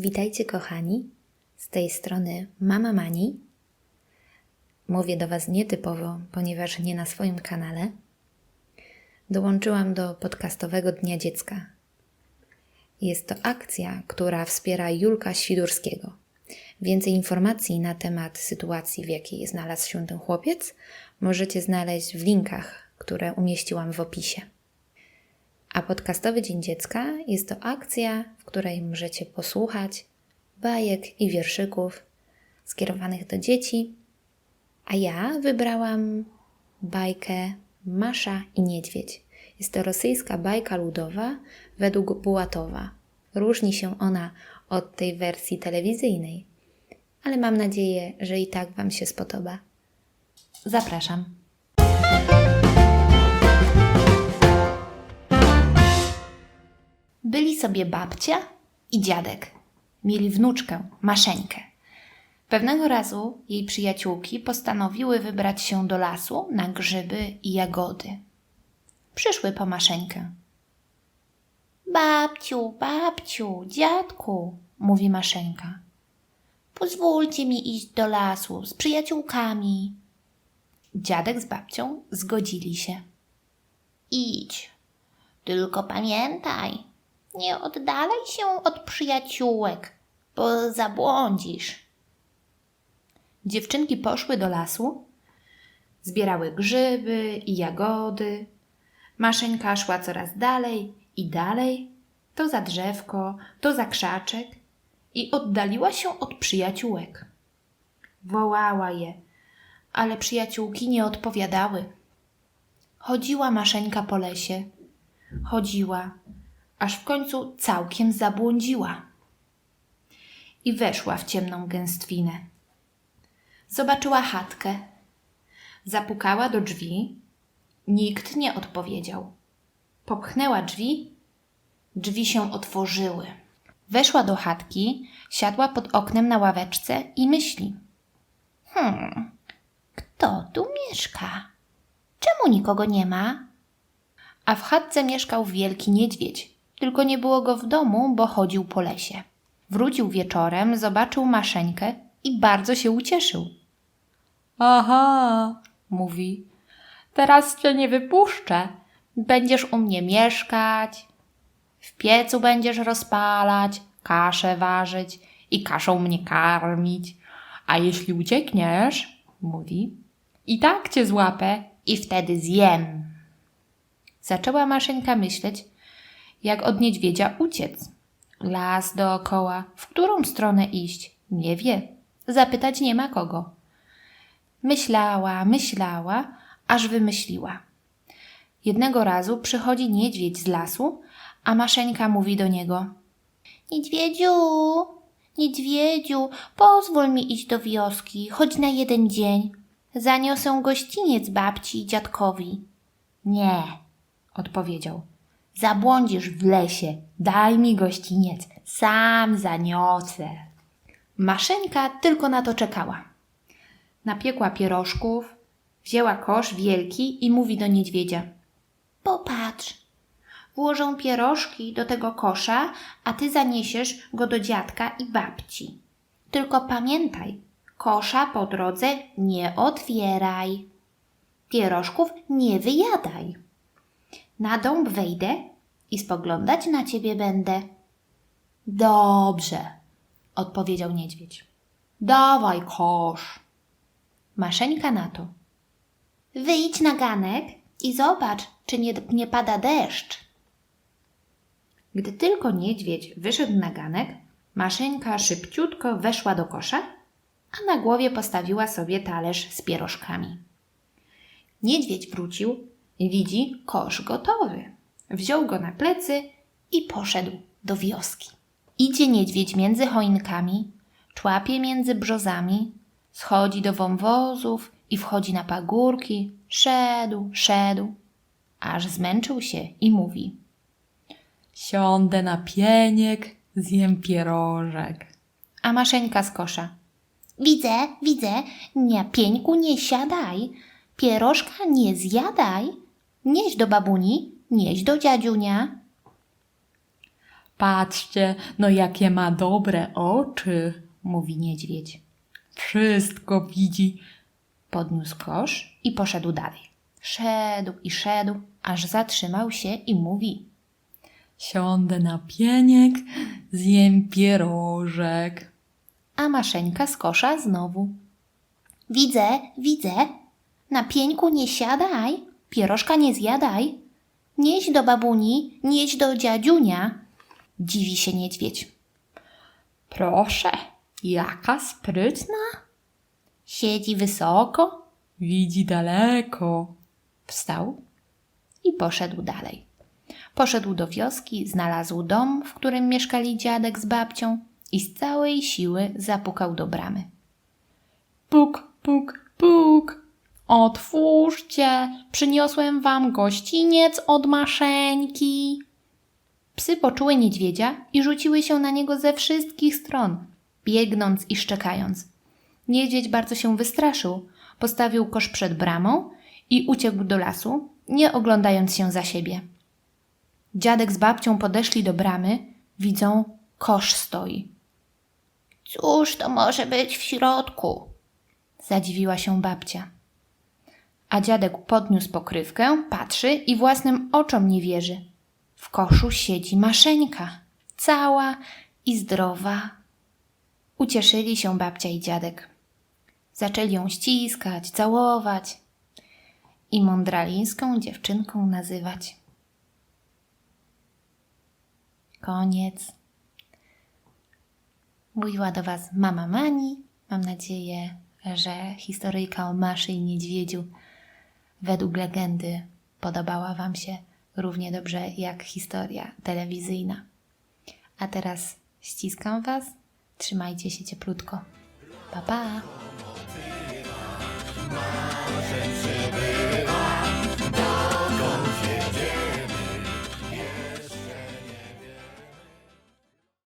Witajcie kochani, z tej strony Mama Mani. Mówię do Was nietypowo, ponieważ nie na swoim kanale. Dołączyłam do podcastowego Dnia Dziecka. Jest to akcja, która wspiera Julka Świdurskiego. Więcej informacji na temat sytuacji, w jakiej znalazł się ten chłopiec, możecie znaleźć w linkach, które umieściłam w opisie. A podcastowy Dzień Dziecka jest to akcja, w której możecie posłuchać bajek i wierszyków skierowanych do dzieci. A ja wybrałam bajkę Masza i Niedźwiedź. Jest to rosyjska bajka ludowa według Bułatowa. Różni się ona od tej wersji telewizyjnej, ale mam nadzieję, że i tak Wam się spodoba. Zapraszam. Byli sobie babcia i dziadek. Mieli wnuczkę, Maszeńkę. Pewnego razu jej przyjaciółki postanowiły wybrać się do lasu na grzyby i jagody. Przyszły po Maszeńkę. Babciu, babciu, dziadku, mówi Maszeńka. Pozwólcie mi iść do lasu z przyjaciółkami. Dziadek z babcią zgodzili się. Idź, tylko pamiętaj, nie oddalaj się od przyjaciółek, bo zabłądzisz. Dziewczynki poszły do lasu, zbierały grzyby i jagody. Maszeńka szła coraz dalej i dalej, to za drzewko, to za krzaczek i oddaliła się od przyjaciółek. Wołała je, ale przyjaciółki nie odpowiadały. Chodziła Maszeńka po lesie, chodziła, aż w końcu całkiem zabłądziła i weszła w ciemną gęstwinę. Zobaczyła chatkę. Zapukała do drzwi. Nikt nie odpowiedział. Popchnęła drzwi. Drzwi się otworzyły. Weszła do chatki, siadła pod oknem na ławeczce i myśli. Hmm, kto tu mieszka? Czemu nikogo nie ma? A w chatce mieszkał wielki niedźwiedź, tylko nie było go w domu, bo chodził po lesie. Wrócił wieczorem, zobaczył Maszeńkę i bardzo się ucieszył. Aha, mówi, teraz cię nie wypuszczę. Będziesz u mnie mieszkać, w piecu będziesz rozpalać, kaszę ważyć i kaszą mnie karmić. A jeśli uciekniesz, mówi, i tak cię złapę i wtedy zjem. Zaczęła Maszeńka myśleć, jak od niedźwiedzia uciec. Las dookoła, w którą stronę iść, nie wie. Zapytać nie ma kogo. Myślała, myślała, aż wymyśliła. Jednego razu przychodzi niedźwiedź z lasu, a Maszeńka mówi do niego: Niedźwiedziu, niedźwiedziu, pozwól mi iść do wioski, choć na jeden dzień. Zaniosę gościniec babci i dziadkowi. Nie, odpowiedział. Zabłądzisz w lesie, daj mi gościniec, sam zaniosę. Maszeńka tylko na to czekała. Napiekła pierożków, wzięła kosz wielki i mówi do niedźwiedzia: Popatrz, włożę pierożki do tego kosza, a ty zaniesiesz go do dziadka i babci. Tylko pamiętaj, kosza po drodze nie otwieraj. Pierożków nie wyjadaj. Na dąb wejdę i spoglądać na ciebie będę. Dobrze, odpowiedział niedźwiedź. Dawaj kosz. Maszeńka na to. Wyjdź na ganek i zobacz, czy nie, nie pada deszcz. Gdy tylko niedźwiedź wyszedł na ganek, Maszeńka szybciutko weszła do kosza, a na głowie postawiła sobie talerz z pierożkami. Niedźwiedź wrócił i widzi kosz gotowy. Wziął go na plecy i poszedł do wioski. Idzie niedźwiedź między choinkami, człapie między brzozami, schodzi do wąwozów i wchodzi na pagórki. Szedł, szedł, aż zmęczył się i mówi: Siądę na pieniek, zjem pierożek. A Maszeńka z kosza. Widzę, widzę, na pieńku nie siadaj, pierożka nie zjadaj, nieś do babuni, nieś do dziadziunia. Patrzcie, no jakie ma dobre oczy, mówi niedźwiedź. Wszystko widzi. Podniósł kosz i poszedł dalej. Szedł i szedł, aż zatrzymał się i mówi. Siądę na pieniek, zjem pierożek. A Maszeńka z kosza znowu. Widzę, widzę. Na pieńku nie siadaj, pierożka nie zjadaj. Nieś do babuni, nieś do dziadziunia. Dziwi się niedźwiedź. Proszę, jaka sprytna. Siedzi wysoko, widzi daleko. Wstał i poszedł dalej. Poszedł do wioski, znalazł dom, w którym mieszkali dziadek z babcią i z całej siły zapukał do bramy. Puk, puk, puk. Otwórzcie, przyniosłem wam gościniec od Maszeńki. Psy poczuły niedźwiedzia i rzuciły się na niego ze wszystkich stron, biegnąc i szczekając. Niedźwiedź bardzo się wystraszył, postawił kosz przed bramą i uciekł do lasu, nie oglądając się za siebie. Dziadek z babcią podeszli do bramy, widzą, kosz stoi. Cóż to może być w środku? Zadziwiła się babcia. A dziadek podniósł pokrywkę, patrzy i własnym oczom nie wierzy. W koszu siedzi Maszeńka, cała i zdrowa. Ucieszyli się babcia i dziadek. Zaczęli ją ściskać, całować i mądralińską dziewczynką nazywać. Koniec. Mówiła do Was mama Mani. Mam nadzieję, że historyjka o Maszy i Niedźwiedziu według legendy podobała Wam się równie dobrze jak historia telewizyjna. A teraz ściskam Was, trzymajcie się cieplutko. Pa, pa!